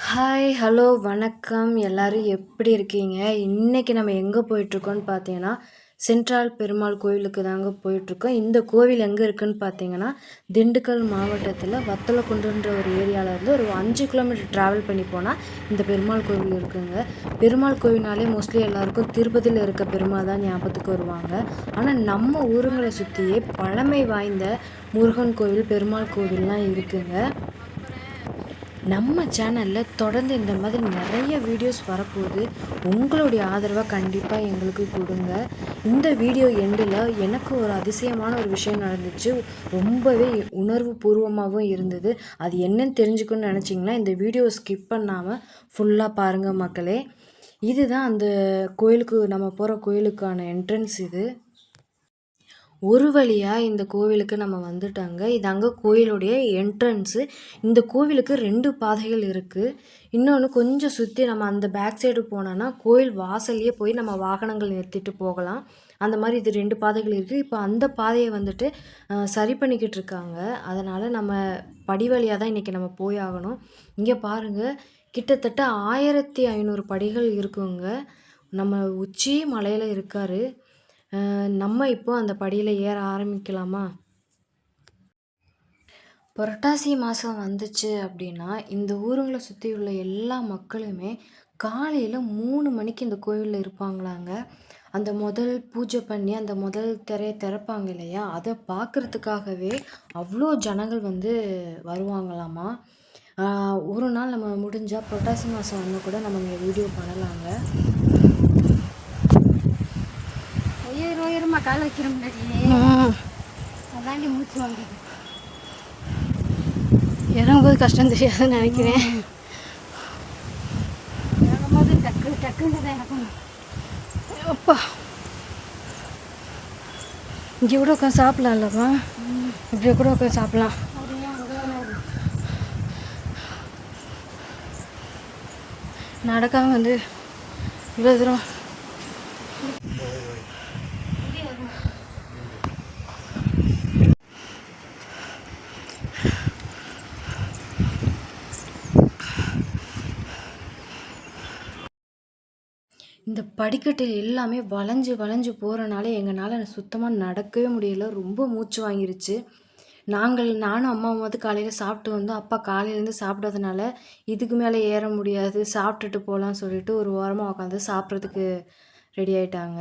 Hi hello வணக்கம். எல்லாரும் எப்படி இருக்கீங்க? இன்றைக்கி நம்ம எங்கே போயிட்டுருக்கோம்னு பார்த்தீங்கன்னா சென்ட்ரல் பெருமாள் கோவிலுக்கு தாங்க போயிட்டுருக்கோம். இந்த கோவில் எங்கே இருக்குதுன்னு பார்த்தீங்கன்னா திண்டுக்கல் மாவட்டத்தில் வத்தலக்குண்டுன்ற ஒரு ஏரியாவில் இருந்து ஒரு அஞ்சு கிலோமீட்டர் ட்ராவல் பண்ணி போனால் இந்த பெருமாள் கோவில் இருக்குங்க. பெருமாள் கோவில்னாலே மோஸ்ட்லி எல்லாருக்கும் திருப்பதியில் இருக்க பெருமாள் தான் ஞாபகத்துக்கு வருவாங்க. ஆனால் நம்ம ஊருங்களை சுற்றியே பழமை வாய்ந்த முருகன் கோவில் பெருமாள் கோவில்லாம் இருக்குங்க. நம்ம சேனலில் தொடர்ந்து இந்த மாதிரி நிறைய வீடியோஸ் வரப்போகுது. உங்களுடைய ஆதரவை கண்டிப்பாக எங்களுக்கு கொடுங்க. இந்த வீடியோ எண்டில் எனக்கு ஒரு அதிசயமான ஒரு விஷயம் நடந்துச்சு. ரொம்பவே உணர்வு பூர்வமாகவும் இருந்தது. அது என்னன்னு தெரிஞ்சுக்கணும்னு நினச்சிங்கன்னா இந்த வீடியோ ஸ்கிப் பண்ணாமல் ஃபுல்லாக பாருங்கள் மக்களே. இதுதான் அந்த கோயிலுக்கு நம்ம போகிற கோயிலுக்கான என்ட்ரன்ஸ் இது. ஒரு வழியாக இந்த கோவிலுக்கு நம்ம வந்துட்டாங்க. இதாங்க கோயிலுடைய என்ட்ரன்ஸு இந்த கோவிலுக்கு ரெண்டு பாதைகள் இருக்குது இன்னொன்று கொஞ்சம் சுற்றி நம்ம அந்த பேக் சைடு போனோன்னா கோயில் வாசல்லையே போய் நம்ம வாகனங்கள் நிறுத்திட்டு போகலாம். அந்த மாதிரி இது ரெண்டு பாதைகள் இருக்குது இப்போ அந்த பாதையை வந்துட்டு சரி பண்ணிக்கிட்டு இருக்காங்க. அதனால் நம்ம படி வழியாக தான் இன்றைக்கி நம்ம போய் ஆகணும். இங்கே பாருங்கள் கிட்டத்தட்ட ஆயிரத்தி ஐநூறு படிகள் இருக்குங்க. நம்ம உச்சி மலையில் இருக்காரு. நம்ம இப்போ அந்த படியில் ஏற ஆரம்பிக்கலாமா? புரட்டாசி மாதம் வந்துச்சு அப்படின்னா இந்த ஊருங்களை சுற்றி உள்ள எல்லா மக்களுமே காலையில் மூணு மணிக்கு இந்த கோவிலில் இருப்பாங்களாங்க. அந்த முதல் பூஜை பண்ணி அந்த முதல் திரையை திறப்பாங்க இல்லையா? அதை பார்க்குறதுக்காகவே அவ்வளோ ஜனங்கள் வந்து வருவாங்களாமா? ஒரு நாள் நம்ம முடிஞ்சால் புரட்டாசி மாதம் வந்து கூட நம்ம இங்கே வீடியோ பண்ணலாங்க. உயிர் உயிரமா கால் வைக்கிற முன்னாடி அதாண்டி மூச்சு வாங்குது இறங்கும்போது கஷ்டம் தெரியாதுன்னு நினைக்கிறேன். இறங்கும்போது டக்கு டக்குன்னு தான் இறக்கணும். அப்பா. இங்கே கூட உட்காந்து சாப்பிடலாம்லப்பா. இப்படி கூட உட்காந்து சாப்பிடலாம். அப்படியே அங்கே வராது நடக்காம வந்து இவ்வளோ தூரம் இந்த படிக்கட்டில் எல்லாமே வளைஞ்சு வளைஞ்சு போகிறனால எங்களால் சுத்தமாக நடக்கவே முடியல. ரொம்ப மூச்சு வாங்கிருச்சு. நாங்கள் நானும் அம்மா வந்து காலையில் சாப்பிட்டு வந்தோம். அப்பா காலையிலேருந்து சாப்பிடாதனால இதுக்கு மேலே ஏற முடியாது. சாப்பிட்டுட்டு போகலான்னு சொல்லிட்டு ஒரு ஓரமாக உட்காந்து சாப்பிட்றதுக்கு ரெடி ஆயிட்டாங்க.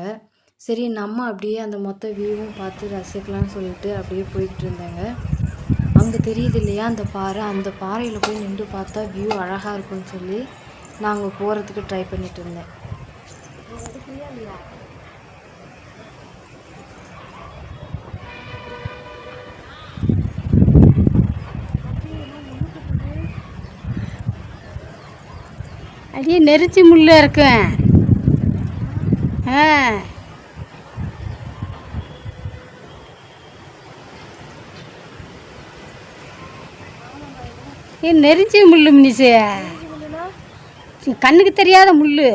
சரி நம்ம அப்படியே அந்த மொத்த வியூவும் பார்த்து ரசிக்கலாம்னு சொல்லிட்டு அப்படியே போய்கிட்டு இருந்தாங்க. அங்கே தெரியுது இல்லையா? அந்த பாறை. அந்த பாறையில் போய் நின்று பார்த்தா வியூ அழகாக இருக்கும்னு சொல்லி நான் அங்கே போகிறதுக்கு ட்ரை பண்ணிட்டு இருந்தேன். அடி நெரிச்சி முள்ளு இருக்கும் ஆ. ஏ நெரிச்சி முள்ளு மினிசு. கண்ணுக்கு தெரியாத முள்ளு.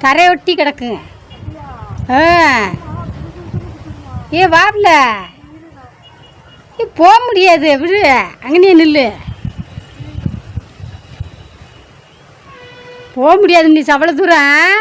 கரையொட்டி கிடக்குங்க. ஆ. ஏ வாப்ல. ஏ போக முடியாது விடு. அங்கனே நில்லு. போக முடியாது நீ அவ்வளோ தூரம்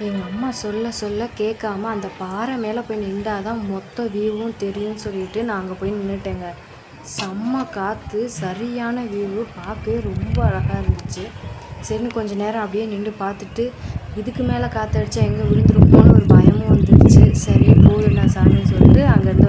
எங்கள் அம்மா சொல்ல சொல்ல கேட்காம அந்த பாறை மேலே போய் நின்றாதான் மொத்த வியூவும் தெரியும்னு சொல்லிட்டு நான் அங்கே போய் நின்றுட்டேங்க செம்ம காற்று சரியான வியூவு பார்க்கவே ரொம்ப அழகாக இருந்துச்சு. சரின்னு கொஞ்சம் நேரம் அப்படியே நின்று பார்த்துட்டு இதுக்கு மேலே காற்றடிச்சா எங்கே விழுந்துருப்போன்னு ஒரு பயமும் வந்துடுச்சு சரி போயிடலாம் சாமின்னு சொல்லிட்டு அங்கேருந்து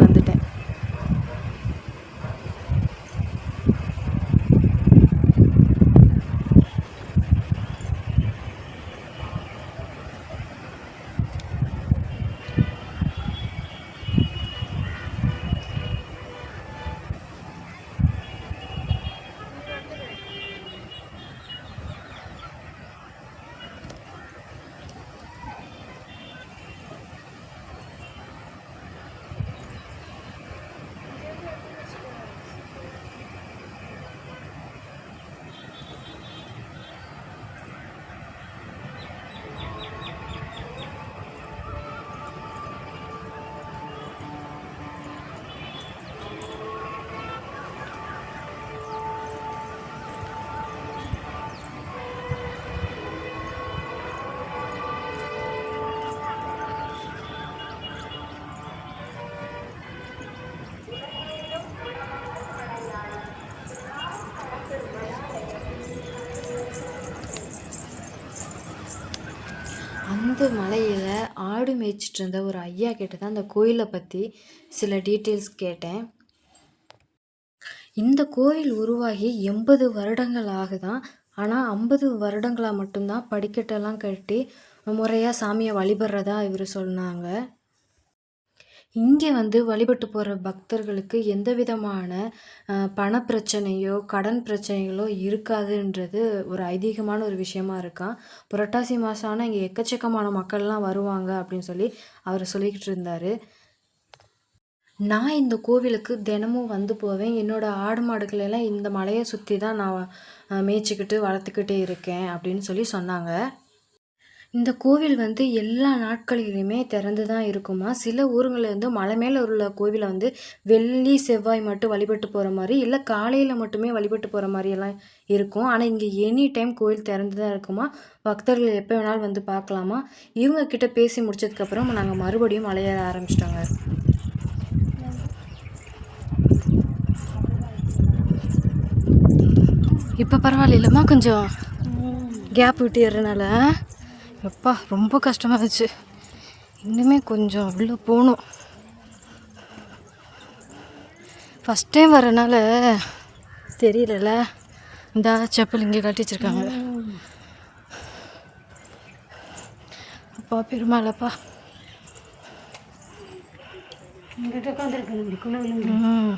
வந்துட்டேன் மலையில் ஆடு மேய்ச்சிட்டு இருந்த ஒரு ஐயா கிட்ட தான் அந்த கோயிலை பற்றி சில டீட்டெயில்ஸ் கேட்டேன். இந்த கோயில் உருவாகி எண்பது வருடங்கள் ஆகுதான். ஆனால் ஐம்பது வருடங்களாக மட்டும்தான் படிக்கட்டெல்லாம் கட்டி முறையாக சாமியை வழிபடுறதா இவர் சொன்னாங்க. இங்கே வந்து வழிபட்டு போகிற பக்தர்களுக்கு எந்த விதமான பணப்பிரச்சனையோ கடன் பிரச்சனைகளோ இருக்காதுன்றது ஒரு ஐதீகமான ஒரு விஷயமா இருக்கான் புரட்டாசி மாதம் ஆனால் இங்கே எக்கச்சக்கமான மக்கள்லாம் வருவாங்க அப்படின்னு சொல்லி அவர் சொல்லிக்கிட்டு இருந்தார். நான் இந்த கோவிலுக்கு தினமும் வந்து போவேன். என்னோடய ஆடு மாடுகளெல்லாம் இந்த மலையை சுற்றி தான் நான் மேய்ச்சிக்கிட்டு வளர்த்துக்கிட்டே இருக்கேன் அப்படின்னு சொல்லி சொன்னாங்க. இந்த கோவில் வந்து எல்லா நாட்களிலுமே திறந்து தான் இருக்குமா? சில ஊருங்களில் வந்து மலை மேலே உள்ள கோவிலை வந்து வெள்ளி செவ்வாய் மட்டும் வழிபட்டு போகிற மாதிரி இல்லை காலையில் மட்டுமே வழிபட்டு போகிற மாதிரி எல்லாம் இருக்கும். ஆனால் இங்கே எனி டைம் கோவில் திறந்து தான் இருக்குமா? பக்தர்கள் எப்போ வேணாலும் வந்து பார்க்கலாமா? இவங்க கிட்ட பேசி முடிச்சதுக்கப்புறம் நாங்கள் மறுபடியும் மலையேற ஆரம்பிச்சிட்டோங்க. இப்போ பரவாயில்லம்மா கொஞ்சம். கேப் விட்டு ஏறனால எப்பா ரொம்ப கஷ்டமாக இருந்துச்சு இன்னுமே கொஞ்சம் உள்ளே போகணும். ஃபஸ்ட் டைம் வரனால தெரியலல. இந்த செப்பல் இங்கே கட்டி வச்சிருக்காங்க. அப்பா பெருமாளப்பா. இங்கிட்ட உட்காந்துருக்கு இப்படி குழு ம்.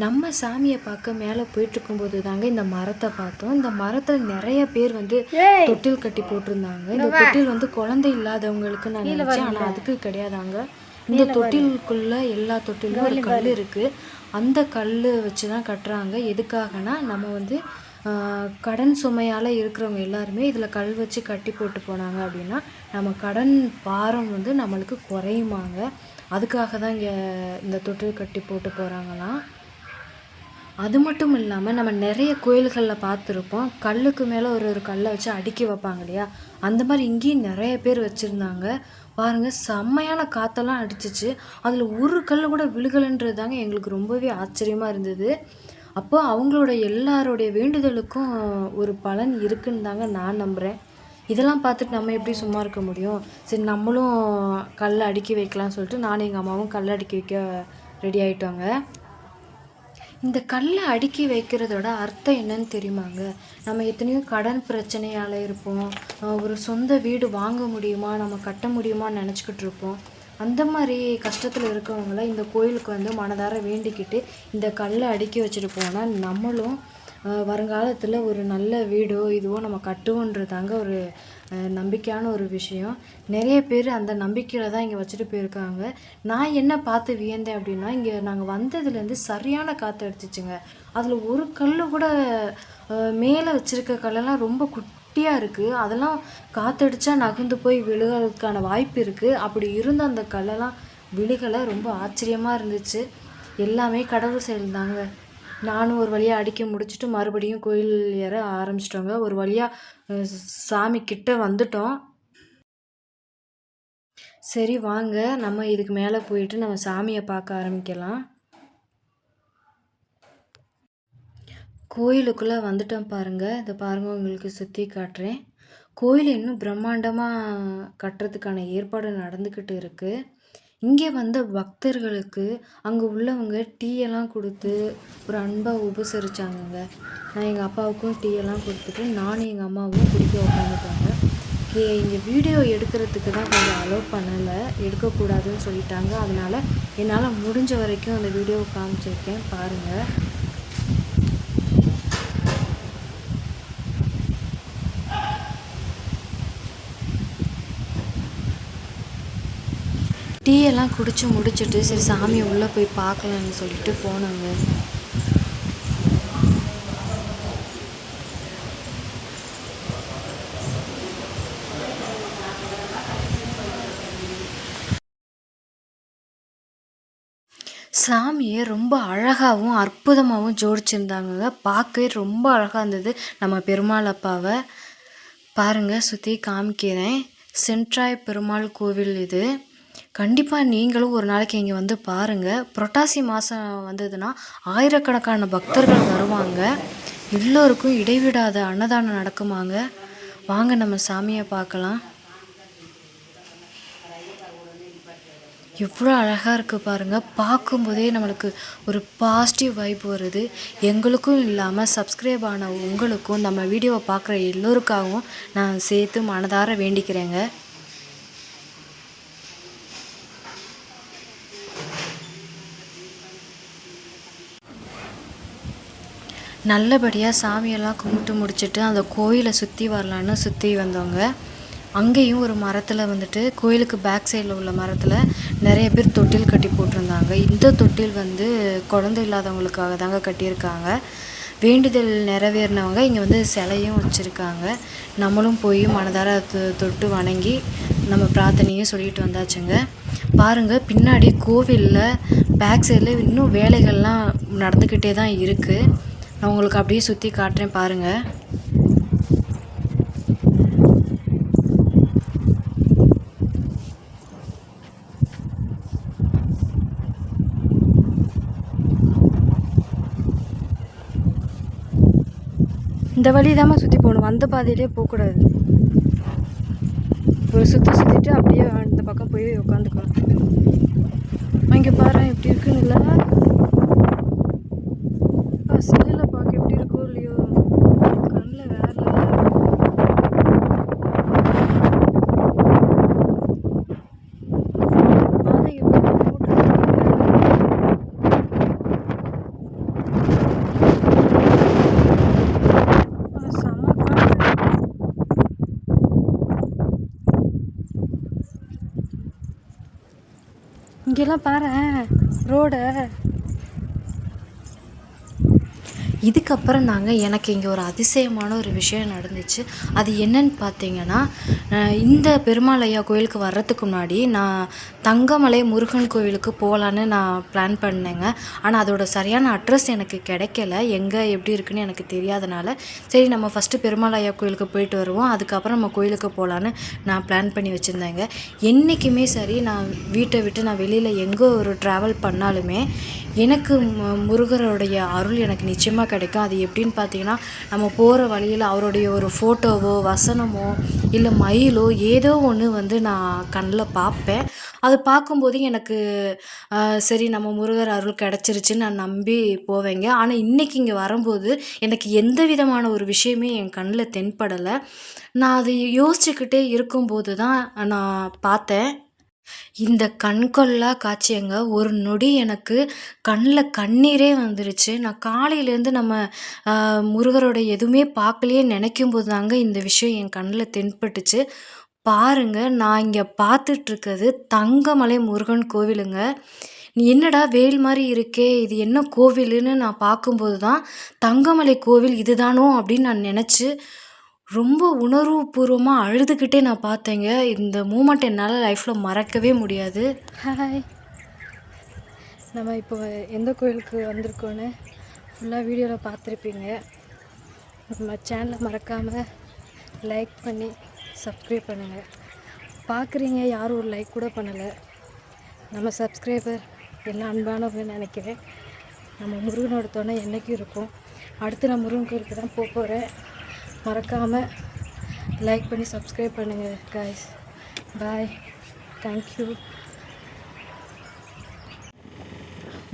நம்ம சாமியை பார்க்க மேலே போயிட்டு இருக்கும்போது தாங்க இந்த மரத்தை பார்த்தோம். இந்த மரத்தில் நிறைய பேர் வந்து. தொட்டில் கட்டி போட்டிருந்தாங்க. இந்த தொட்டில் வந்து குழந்தை இல்லாதவங்களுக்கு நான் நினைச்சேன். ஆனால் அதுக்கு கிடையாதாங்க. இந்த தொட்டிலுக்குள்ள எல்லா தொட்டிலும் ஒரு கல் இருக்கு. அந்த கல் வச்சு தான் கட்டுறாங்க. எதுக்காகனா நம்ம வந்து கடன் சுமையால் இருக்கிறவங்க எல்லாருமே இதில் கல் வச்சு கட்டி போட்டு போனாங்க அப்படின்னா நம்ம கடன் பாரம் வந்து நம்மளுக்கு குறையுமாங்க. அதுக்காக தான் இங்கே இந்த தொட்டில் கட்டி போட்டு போகிறாங்களாம் அது மட்டும் இல்லாமல் நம்ம நிறைய கோயில்களில் பார்த்துருப்போம். கல்லுக்கு மேலே ஒரு ஒரு கல்லை வச்சு அடுக்கி வைப்பாங்க இல்லையா? அந்த மாதிரி இங்கேயும் நிறைய பேர் வச்சுருந்தாங்க. பாருங்கள் செம்மையான காற்றெல்லாம் அடிச்சிச்சு. அதில் ஒரு கல் கூட விழுகலைன்றது தாங்க எங்களுக்கு ரொம்பவே ஆச்சரியமாக இருந்தது. அப்போ அவங்களோட எல்லாருடைய வேண்டுதலுக்கும் ஒரு பலன் இருக்குன்னு தாங்க நான் நம்புகிறேன் இதெல்லாம் பார்த்துட்டு நம்ம எப்படி சும்மா இருக்க முடியும்? சரி நம்மளும் கல்லை அடுக்கி வைக்கலாம்னு சொல்லிட்டு நானும் எங்கள் அம்மாவும் கல்லை அடுக்கி வைக்க ரெடி ஆகிட்டோங்க இந்த கல்லை அடுக்கி வைக்கிறதோட அர்த்தம் என்னன்னு தெரியுமாங்க? நம்ம எத்தனையோ கடன் பிரச்சனையால் இருப்போம். ஒரு சொந்த வீடு வாங்க முடியுமா? நம்ம கட்ட முடியுமான்னு நினச்சிக்கிட்டு இருப்போம். அந்த மாதிரி கஷ்டத்தில் இருக்கவங்கள இந்த கோயிலுக்கு வந்து மனதார வேண்டிக்கிட்டு இந்த கல்லை அடுக்கி வச்சுட்டு போனால் நம்மளும் வருங்காலத்தில் ஒரு நல்ல வீடோ இதுவோ நம்ம கட்டுவோன்றதாங்க ஒரு நம்பிக்கையான ஒரு விஷயம். நிறைய பேர் அந்த நம்பிக்கையில் தான் இங்கே வச்சுட்டு போயிருக்காங்க. நான் என்ன பார்த்து வியந்தேன் அப்படின்னா இங்கே நாங்கள் வந்ததுலேருந்து சரியான காற்று அடிச்சிச்சுங்க. அதில் ஒரு கல் கூட மேலே வச்சுருக்க கல்லெல்லாம் ரொம்ப குட்டியாக இருக்குது அதெல்லாம் காற்றடிச்சா நகர்ந்து போய் விழுகிறதுக்கான வாய்ப்பு இருக்குது அப்படி இருந்த அந்த கல்லெல்லாம் விழுகலை. ரொம்ப ஆச்சரியமாக இருந்துச்சு. எல்லாமே கடவுள் செயல் தாங்க நானும் ஒரு வழியாக அடிக்க முடிச்சுட்டு மறுபடியும் கோயில் ஏற ஆரம்பிச்சிட்டோங்க. ஒரு வழியாக சாமி கிட்ட வந்துட்டோம். சரி வாங்க. நம்ம இதுக்கு மேலே போயிட்டு நம்ம சாமியை பார்க்க ஆரம்பிக்கலாம். கோயிலுக்குள்ளே வந்துட்டோம் பாருங்கள் இதை பாருங்கள் உங்களுக்கு சுற்றி காட்டுறேன். கோயில் இன்னும் பிரம்மாண்டமாக கட்டுறதுக்கான ஏற்பாடு நடந்துக்கிட்டு இருக்குது இங்கே வந்த பக்தர்களுக்கு அங்கே உள்ளவங்க டீயெல்லாம் கொடுத்து ஒரு அன்பாக உபசரித்தாங்க நான் எங்கள் அப்பாவுக்கும் டீயெல்லாம் கொடுத்துட்டு நானும் எங்கள் அம்மாவும் குடிக்க உட்காந்துட்டாங்க. இங்கே வீடியோ எடுக்கிறதுக்கு தான் கொஞ்சம் அலோவ் பண்ணலை. எடுக்கக்கூடாதுன்னு சொல்லிட்டாங்க. அதனால் என்னால் முடிஞ்ச வரைக்கும் அந்த வீடியோவை காமிச்சிருக்கேன். பாருங்கள் டீயெல்லாம் குடித்து குடிச்சு சரி சாமியை உள்ளே போய் பார்க்கலான்னு சொல்லிட்டு போனாங்க. சாமியை ரொம்ப அழகாகவும் அற்புதமாகவும் ஜோடிச்சிருந்தாங்க பார்க்கவே ரொம்ப அழகாக இருந்தது. நம்ம பெருமாள் அப்பாவை பாருங்கள் சுற்றி காமிக்கிறேன். சென்ட்ராய் பெருமாள் கோவில் இது. கண்டிப்பாக நீங்களும் ஒரு நாளைக்கு இங்கே வந்து பாருங்கள் புரட்டாசி மாதம் வந்ததுன்னா ஆயிரக்கணக்கான பக்தர்கள் வருவாங்க. எல்லோருக்கும் இடைவிடாத அன்னதானம் நடக்குமாங்க? வாங்க நம்ம சாமியை பார்க்கலாம். எவ்வளோ அழகாக இருக்குது பாருங்கள் பார்க்கும்போதே நம்மளுக்கு ஒரு பாசிட்டிவ் வைப் வருது. எங்களுக்கும் இல்லாமல் சப்ஸ்கிரைப் ஆன உங்களுக்கும் நம்ம வீடியோவை பார்க்குற எல்லோருக்காகவும் நான் சேர்த்து மனதார வேண்டிக்கிறேங்க. நல்லபடியாக சாமியெல்லாம் கும்பிட்டு முடிச்சுட்டு அந்த கோயிலை சுற்றி வரலான்னு சுற்றி வந்தவங்க. அங்கேயும் ஒரு மரத்தில் வந்துட்டு கோயிலுக்கு பேக் சைடில் உள்ள மரத்தில் நிறைய பேர் தொட்டில் கட்டி போட்டிருந்தாங்க. இந்த தொட்டில் வந்து குழந்தை இல்லாதவங்களுக்காக தாங்க கட்டியிருக்காங்க. வேண்டுதல் நிறைவேறினவங்க இங்கே வந்து சிலையும் வச்சுருக்காங்க. நம்மளும் போய் மனதார தொ- தொட்டு வணங்கி நம்ம பிரார்த்தனையும் சொல்லிட்டு வந்தாச்சுங்க. பாருங்கள் பின்னாடி கோவிலில் பேக் சைடில் இன்னும் வேலைகள்லாம் நடந்துக்கிட்டே தான் இருக்குது நான் உங்களுக்கு அப்படியே சுற்றி காட்டுறேன் பாருங்கள் இந்த வழி தாம்மா சுற்றி போகணும். வந்த பாதையிலே போகக்கூடாது. ஒரு சுற்றி சுற்றிட்டு அப்படியே அந்த பக்கம் போய் உட்காந்துக்கணும் இங்கே பாரு எப்படி இருக்குன்னு இல்லை செல்லில் பார்க்க எப்படி இருக்கோ இல்லையோ கண்ணில் வேற level இருக்கு. பாதை எப்படி போட்டிருக்காங்க. ஆ, செம்ம காத்து. இங்கெல்லாம் பாரு ரோடு. இதுக்கப்புறம் தாங்க எனக்கு இங்கே ஒரு அதிசயமான ஒரு விஷயம் நடந்துச்சு. அது என்னன்னு பார்த்தீங்கன்னா இந்த பெருமாள் ஐயா கோயிலுக்கு வர்றதுக்கு முன்னாடி நான் தங்கமலை முருகன் கோவிலுக்கு போகலான்னு நான் பிளான் பண்ணேங்க. ஆனால் அதோட சரியான அட்ரஸ் எனக்கு கிடைக்கல. எங்கே எப்படி இருக்குன்னு எனக்கு தெரியாதனால சரி நம்ம ஃபஸ்ட்டு பெருமாள் ஐயா கோயிலுக்கு போயிட்டு வருவோம். அதுக்கப்புறம் நம்ம கோயிலுக்கு போகலான்னு நான் பிளான் பண்ணி வச்சுருந்தேங்க. என்றைக்குமே சரி நான் வீட்டை விட்டு நான் வெளியில் எங்கே ஒரு ட்ராவல் பண்ணாலுமே எனக்கு முருகருடைய அருள் எனக்கு நிச்சயமாக கிடைக்கும். அது எப்படின்னு பார்த்தீங்கன்னா நம்ம போகிற வழியில் அவருடைய ஒரு ஃபோட்டோவோ வசனமோ இல்லை மயிலோ ஏதோ ஒன்று வந்து நான் கண்ணில் பார்ப்பேன். அது பார்க்கும்போது எனக்கு சரி நம்ம முருகர் அருள் கிடச்சிருச்சுன்னு நான் நம்பி போவேங்க. ஆனால் இன்றைக்கி இங்கே வரும்போது எனக்கு எந்த விதமான ஒரு விஷயமே என் கண்ணில் தென்படலை. நான் அதை யோசிச்சுக்கிட்டே இருக்கும்போது தான் நான் பார்த்தேன். இந்த கண்கொள்ளா காட்சியங்க ஒரு நொடி எனக்கு கண்ணில் கண்ணீரே வந்துருச்சு. நான் காலையிலேருந்து நம்ம முருகரோட எதுவுமே பார்க்கலையே நினைக்கும் போது தாங்க இந்த விஷயம் என் கண்ணில் தென்பட்டுச்சு. பாருங்க நான் இங்கே பார்த்துட்ருக்கிறது தங்கமலை முருகன் கோவிலுங்க. நீ என்னடா வேல் மாதிரி இருக்கே இது என்ன கோவிலுன்னு நான் பார்க்கும்போது தான் தங்கமலை கோவில் இதுதானோ அப்படின்னு நான் நினச்சி ரொம்ப உணர்வுபூர்வமாக அழுதுகிட்டே நான் பார்த்தேங்க. இந்த மூமெண்ட் என்னால் லைஃப்பில் மறக்கவே முடியாது. ஹாய் நம்ம இப்போ எந்த கோயிலுக்கு வந்திருக்கோன்னு ஃபுல்லாக வீடியோவில் பார்த்துருப்பீங்க. நம்ம சேனலை மறக்காமல் லைக் பண்ணி சப்ஸ்கிரைப் பண்ணுங்கள் பார்க்குறீங்க யாரும் ஒரு லைக் கூட பண்ணலை. நம்ம சப்ஸ்கிரைபர் எல்லாம் அன்பானவங்கன்னு நினைக்கிறேன். நம்ம முருகனோட துணை என்றைக்கும் இருக்கும். அடுத்து நான் முருகன் கோயிலுக்கு தான் போக போகிறேன் மறக்காமல் லைக் பண்ணி சப்ஸ்கிரைப் பண்ணுங்கள் காய்ஸ் பாய் தேங்க்யூ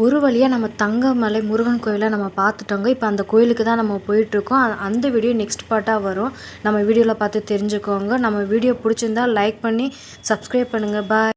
ஒரு வழியாக நம்ம தங்கமலை முருகன் கோயிலை நம்ம பார்த்துட்டோங்க. இப்போ அந்த கோயிலுக்கு தான் நம்ம போயிட்டுருக்கோம். அந்த வீடியோ நெக்ஸ்ட் பார்ட்டாக வரும். நம்ம வீடியோவில் பார்த்து தெரிஞ்சுக்கோங்க. நம்ம வீடியோ பிடிச்சிருந்தா லைக் பண்ணி சப்ஸ்கிரைப் பண்ணுங்கள் பாய்